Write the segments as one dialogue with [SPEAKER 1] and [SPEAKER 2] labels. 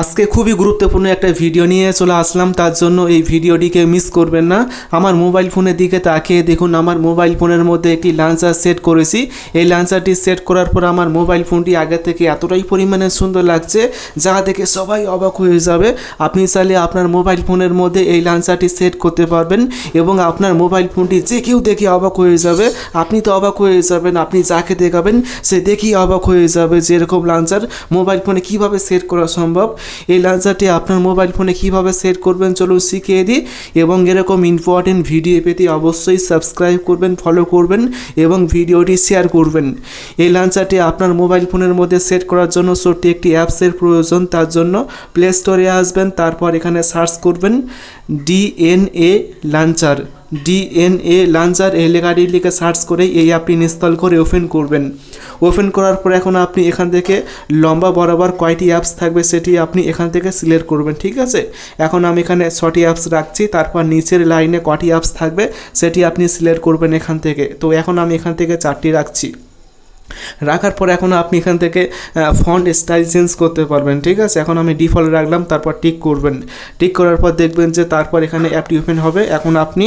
[SPEAKER 1] আজকে খুবই গুরুত্বপূর্ণ একটা ভিডিও নিয়ে চলে আসলাম। তার জন্য এই ভিডিওটিকে মিস করবেন না। আমার মোবাইল ফোনের দিকে তাকিয়ে দেখুন, আমার মোবাইল ফোনের মধ্যে একটি লাঞ্চার সেট করেছি। এই লাঞ্চারটি সেট করার পর আমার মোবাইল ফোনটি আগে থেকে এতটাই পরিমাণে সুন্দর লাগছে, যা দেখে সবাই অবাক হয়ে যাবে। আপনি চাইলে আপনার মোবাইল ফোনের মধ্যে এই লাঞ্চারটি সেট করতে পারবেন এবং আপনার মোবাইল ফোনটি যে কেউ দেখে অবাক হয়ে যাবে। আপনি তো অবাক হয়ে যাবেন, আপনি যাকে দেখাবেন, সে দেখেই অবাক হয়ে যাবে যে এরকম লাঞ্চার মোবাইল ফোনে কীভাবে সেট করা সম্ভব। এই লাঞ্চারটি আপনার মোবাইল ফোনে কীভাবে সেট করবেন চলুন শিখিয়ে দিই এবং এরকম ইম্পর্টেন্ট ভিডিও পেতে অবশ্যই সাবস্ক্রাইব করবেন ফলো করবেন এবং ভিডিওটি শেয়ার করবেন। এই লাঞ্চারটি আপনার মোবাইল ফোনের মধ্যে সেট করার জন্য ছোট্ট একটি অ্যাপসের প্রয়োজন, তার জন্য প্লে স্টোরে আসবেন, তারপর এখানে সার্চ করবেন ডিএনএ লাঞ্চার ডিএনএ লাঞ্চার এই লেখাটি লিখে সার্চ করে এই অ্যাপটি ইনস্টল করে ওপেন করবেন। ওপেন করার পর এখন আপনি এখান থেকে লম্বা বরাবর কয়টি অ্যাপস থাকবে সেটি আপনি এখান থেকে সিলেক্ট করবেন, ঠিক আছে? এখন আমি এখানে ছটি অ্যাপস রাখছি, তারপর নিচের লাইনে কটি অ্যাপস থাকবে সেটি আপনি সিলেক্ট করবেন এখান থেকে। তো এখন আমি এখান থেকে চারটি রাখছি। রাখার পর এখন আপনি এখান থেকে ফন্ট স্টাইল চেঞ্জ করতে পারবেন, ঠিক আছে? এখন আমি ডিফল্ট রাখলাম, তারপর টিক করবেন। টিক করার পর দেখবেন যে তারপর এখানে অ্যাপটি ওপেন হবে। এখন আপনি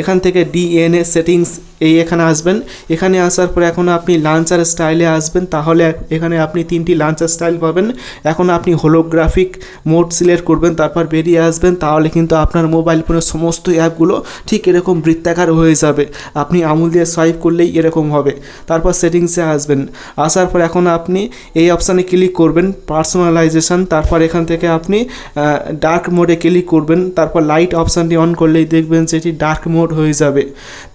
[SPEAKER 1] এখান থেকে ডিএনএ সেটিংস এই এখানে আসবেন। এখানে আসার পর এখন আপনি লাঞ্চার স্টাইলে আসবেন। তাহলে এখানে আপনি তিনটি লাঞ্চার স্টাইল পাবেন। এখন আপনি হোলোগ্রাফিক মোড সিলেক্ট করবেন, তারপর বেরিয়ে আসবেন। তাহলে কিন্তু আপনার মোবাইল ফোনের সমস্ত অ্যাপগুলো ঠিক এরকম বৃত্তাকার হয়ে যাবে। আপনি আমুল দিয়ে সোয়াইপ করলেই এরকম হবে। তারপর সেটিংসে আসবেন। আসার পর এখন আপনি এই অপশানে ক্লিক করবেন পার্সোনালাইজেশন তারপর এখান থেকে আপনি ডার্ক মোডে ক্লিক করবেন, তারপর লাইট অপশানটি অন করলেই দেখবেন যে এটি ডার্ক মোড হয়ে যাবে।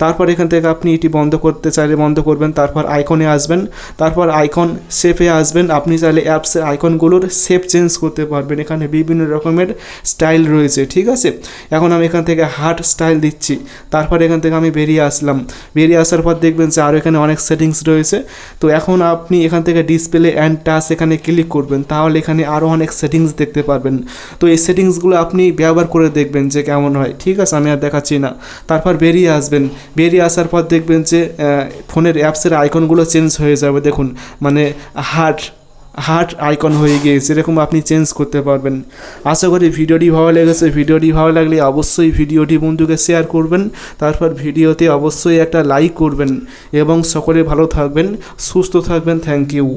[SPEAKER 1] তারপর এখান থেকে আপনি এটি বন্ধ করতে চাইলে বন্ধ করবেন, তারপর আইকনে আসবেন, তারপর আইকন শেপে আসবেন। আপনি চাইলে অ্যাপসের আইকনগুলোর শেপ চেঞ্জ করতে পারবেন। এখানে বিভিন্ন রকমের স্টাইল রয়েছে, ঠিক আছে? এখন আমি এখান থেকে হার্ট স্টাইল দিচ্ছি। তারপর এখান থেকে আমি বেরিয়ে আসলাম। বেরিয়ে আসার পর দেখবেন যে আরও এখানে অনেক সেটিংস রয়েছে। তো এখন আপনি এখান থেকে ডিসপ্লে অ্যান্ড টাচ এখানে ক্লিক করবেন, তাহলে এখানে আরও অনেক সেটিংস দেখতে পারবেন। তো এই সেটিংসগুলো আপনি ব্যবহার করে দেখবেন যে কেমন হয়, ঠিক আছে? আমি আর দেখাচ্ছি না। তারপর বেরিয়ে আসবেন। বেরিয়ে আসার পর দেখবেন যে ফোনের অ্যাপসের আইকনগুলো চেঞ্জ হয়ে যাবে। দেখুন মানে হার্ট হার্ট আইকন হয়ে গিয়েছে, এরকম আপনি চেঞ্জ করতে পারবেন। আশা করি ভিডিওটি ভালো লেগেছে। ভিডিওটি ভালো লাগলে অবশ্যই ভিডিওটি বন্ধুকে শেয়ার করবেন, তারপর ভিডিওতে অবশ্যই একটা লাইক করবেন, এবং সকলে ভালো থাকবেন, সুস্থ থাকবেন থ্যাংক ইউ